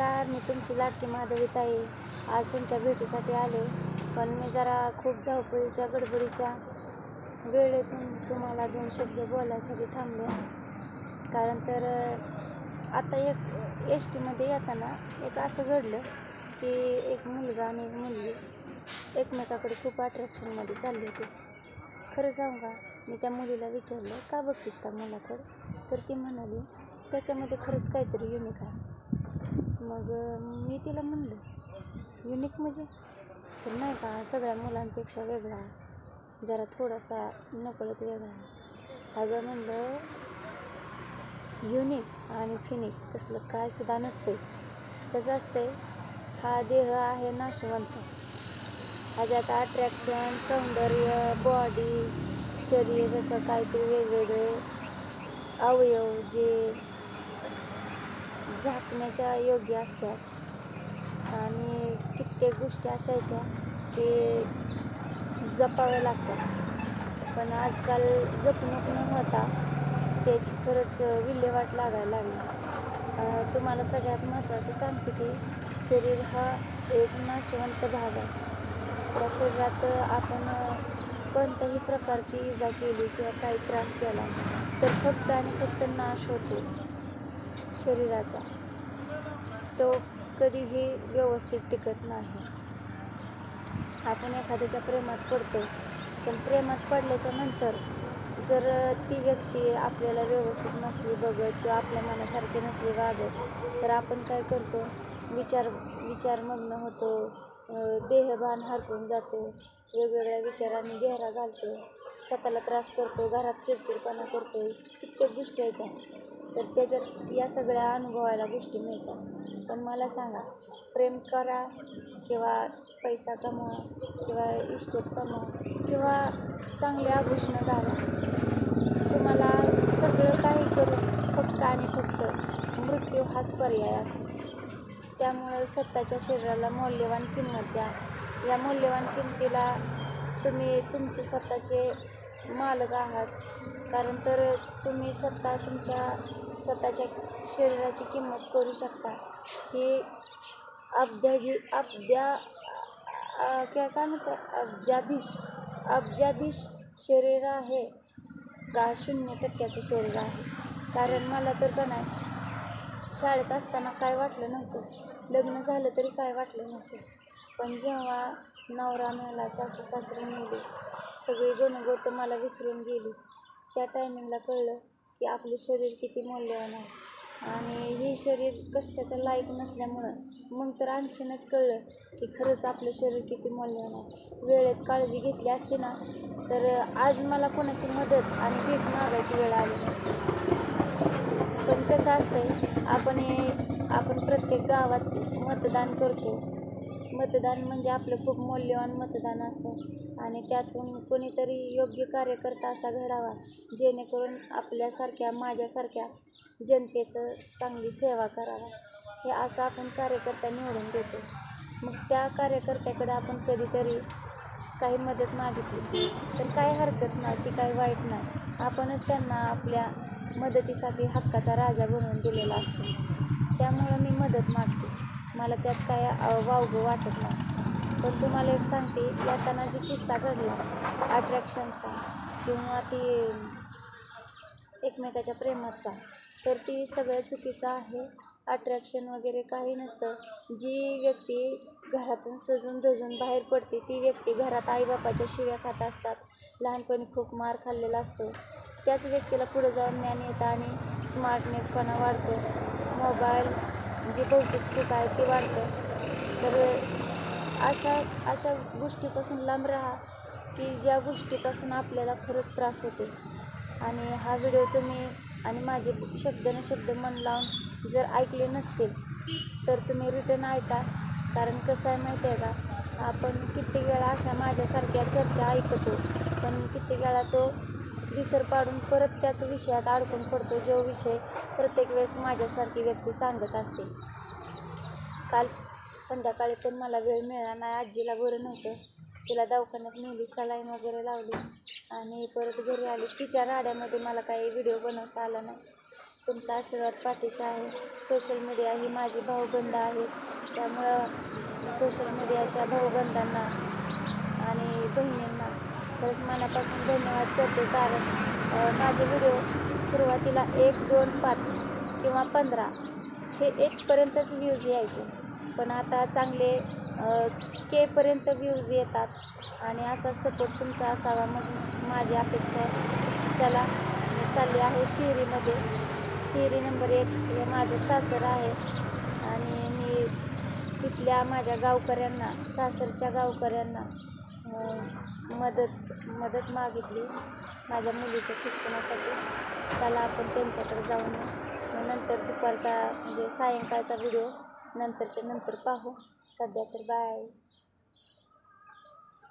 नमस्कार मी तुमची लाडकी माधवी ताई. आज तुमच्या भेटीसाठी आले. पण मी जरा खूप धावपळीच्या गडबडीच्या वेळेतून तुम्हाला दोन शब्द बोलायसाठी थांबले. कारण तर आता एक एस टीमध्ये येताना एक असं घडलं की एक मुलगा आणि एक मुलगी एकमेकाकडे खूप अट्रॅक्शनमध्ये चालली होती. खरं सांगू का? मी त्या मुलीला विचारलं का बघतीस त्या मुलाकडे? तर ती म्हणाली त्याच्यामध्ये खरंच काहीतरी युनिक आहे. मग मी तिला म्हणलं युनिक म्हणजे? तर नाही का सगळ्या मुलांपेक्षा वेगळा आहे. जरा थोडासा नकळत वेगळा. अगं म्हणलं युनिक आणि फिनिक तसलं काय सुद्धा नसते कसं असते हा देह आहे नाशवंत ह्याच्यात अट्रॅक्शन सौंदर्य बॉडी शरीराचं काहीतरी वेगवेगळे अवयव जे झाकण्याच्या योग्य असतात. आणि कित्येक गोष्टी अशा आहेत त्या की जपाव्या लागतात. पण आजकाल जपणूक न होता. त्याची खरंच विल्हेवाट लागायला लागली. तुम्हाला सगळ्यात महत्त्वाचं सांगते की शरीर हा एक नाशवंत भाग आहे. त्या शरीरात आपण कोणत्याही प्रकारची इजा केली किंवा काही त्रास केला तर फक्त आणि फक्त नाश होतो. शरीराचा. तो कधीही व्यवस्थित टिकत नाही. आपण एखाद्याच्या प्रेमात पडतो पण प्रेमात पडल्याच्या नंतर जर ती व्यक्ती आपल्याला व्यवस्थित नसली बघत किंवा आपल्या मनासारखी नसली वागत तर आपण काय करतो? विचार विचारमग्न होतो देहभान हरपून जातो वेगवेगळ्या विचारांनी घेरा घालतो स्वतःला त्रास करतो घरात चिडचिडपणा करतो कित्येक गोष्टी आहेत तर त्याच्यात या सगळ्या अनुभवायला गोष्टी मिळतात. पण मला सांगा प्रेम करा किंवा पैसा कमवा किंवा इष्टेत कमवा किंवा चांगले आभूषणं घाला. तुम्हाला सगळं काही करून फक्त आणि फक्त मृत्यू हाच पर्याय असतो. त्यामुळे स्वतःच्या शरीराला मौल्यवान किंमत द्या. या मौल्यवान किंमतीला तुम्ही तुमचे स्वतःचे मालक आहात. कारण तर तुम्ही स्वतः तुमच्या स्वतःच्या शरीराची किंमत करू शकता. ही अब्द्याधी अब्द्या काय काय म्हणतात? अब्जाधीश अब्जाधीश शरीर आहे का? शून्य टक्क्याचं शरीर आहे. कारण मला तर का नाही शाळेत असताना काय वाटलं नव्हतं. लग्न झालं तरी काय वाटलं नव्हतं. पण जेव्हा नवरा मेला सासू सासरे मेले सगळी गुणगोत मला विसरून गेली. त्या टायमिंगला कळलं की आपलं शरीर किती मौल्यवान आहे. आणि हे शरीर कष्टाच्या लायक नसल्यामुळं मग तर आणखीनच कळलं की खरंच आपलं शरीर किती मौल्यवान आहे. वेळेत काळजी घेतली असती ना तर आज मला कोणाची मदत आणि भीक मागायची वेळ आली नसती. पण कसं असतंय आपण हे आपण प्रत्येक गावात मतदान करतो. मतदान म्हणजे आपलं खूप मौल्यवान मतदान असतं. आणि त्यातून कोणीतरी योग्य कार्यकर्ता असा घडावा जेणेकरून आपल्यासारख्या माझ्यासारख्या जनतेचं चांगली सेवा करावा. हे असं आपण कार्यकर्ता निवडून देतो. मग त्या कार्यकर्त्याकडे आपण कधीतरी काही मदत मागितली तर काही हरकत नाही ती काही वाईट नाही. आपणच त्यांना आपल्या मदतीसाठी हक्काचा राजा बनवून दिलेला असतो. त्यामुळं मी मदत मागते. मला त्यात काय वावगं वाटत नाही. पण तुम्हाला एक सांगते येताना जी किस्सा घडला अट्रॅक्शनचा किंवा ती एकमेकाच्या प्रेमाचा तर ती सगळं चुकीचं आहे. अट्रॅक्शन वगैरे काही नसतं. जी व्यक्ती घरातून सजून धजून बाहेर पडते ती व्यक्ती घरात आईबापाच्या शिव्या खात असतात. लहानपणी खूप मार खाल्लेला असतो. त्याच व्यक्तीला पुढे जाऊन ज्ञान येतं आणि स्मार्टनेसपणा वाढतो. मोबाईल म्हणजे जे भौतिक सुख आहे ते वाढतं. तर अशा अशा गोष्टीपासून लांब राहा की ज्या गोष्टीपासून आपल्याला खरंच त्रास होते. आणि हा व्हिडिओ तुम्ही आणि माझे शब्द न शब्द मन लावून जर ऐकले नसतील तर तुम्ही रिटर्न ऐका. कारण कसं आहे माहिती आहे का? आपण कित्येक वेळा अशा माझ्यासारख्या चर्चा ऐकतो पण कित्येक वेळा तो विसर पाडून परत त्याच विषयात अडकून पडतो जो विषय प्रत्येक वेळेस माझ्यासारखी व्यक्ती सांगत असते. काल संध्याकाळी पण मला वेळ मिळाला नाही आजीला बरं नव्हतं. तिला दवाखान्यात नेली सलाईन वगैरे लावली आणि परत घरी आली. तिच्या राड्यामध्ये मला काही व्हिडिओ बनवता आला नाही. तुमचा आशीर्वाद पाठीशी आहे. सोशल मीडिया ही माझी भाऊबंद आहे. त्यामुळं सोशल मीडियाच्या भाऊबंदांना आणि बहिणींना खरंच मनापासून धन्यवाद करते. कारण माझे व्हिडिओ सुरुवातीला एक दोन पाच किंवा पंधरा हे एकपर्यंतच व्ह्यूज यायचे. पण आता चांगले केपर्यंत व्ह्यूज येतात आणि असा सपोर्ट तुमचा असावा म्हणून माझी अपेक्षा आहे. चालली आहे शिरीमध्ये शिरी नंबर एक हे माझं सासर आहे आणि मी तिथल्या माझ्या गावकऱ्यांना सासरच्या गावकऱ्यांना मदत मदत मागितली. माझ्या मुलीच्या शिक्षणासाठी चला आपण त्यांच्याकडे जाऊन मग नंतर दुपारचा म्हणजे सायंकाळचा व्हिडिओ नंतरच्या नंतर पाहू. सध्या तर बाय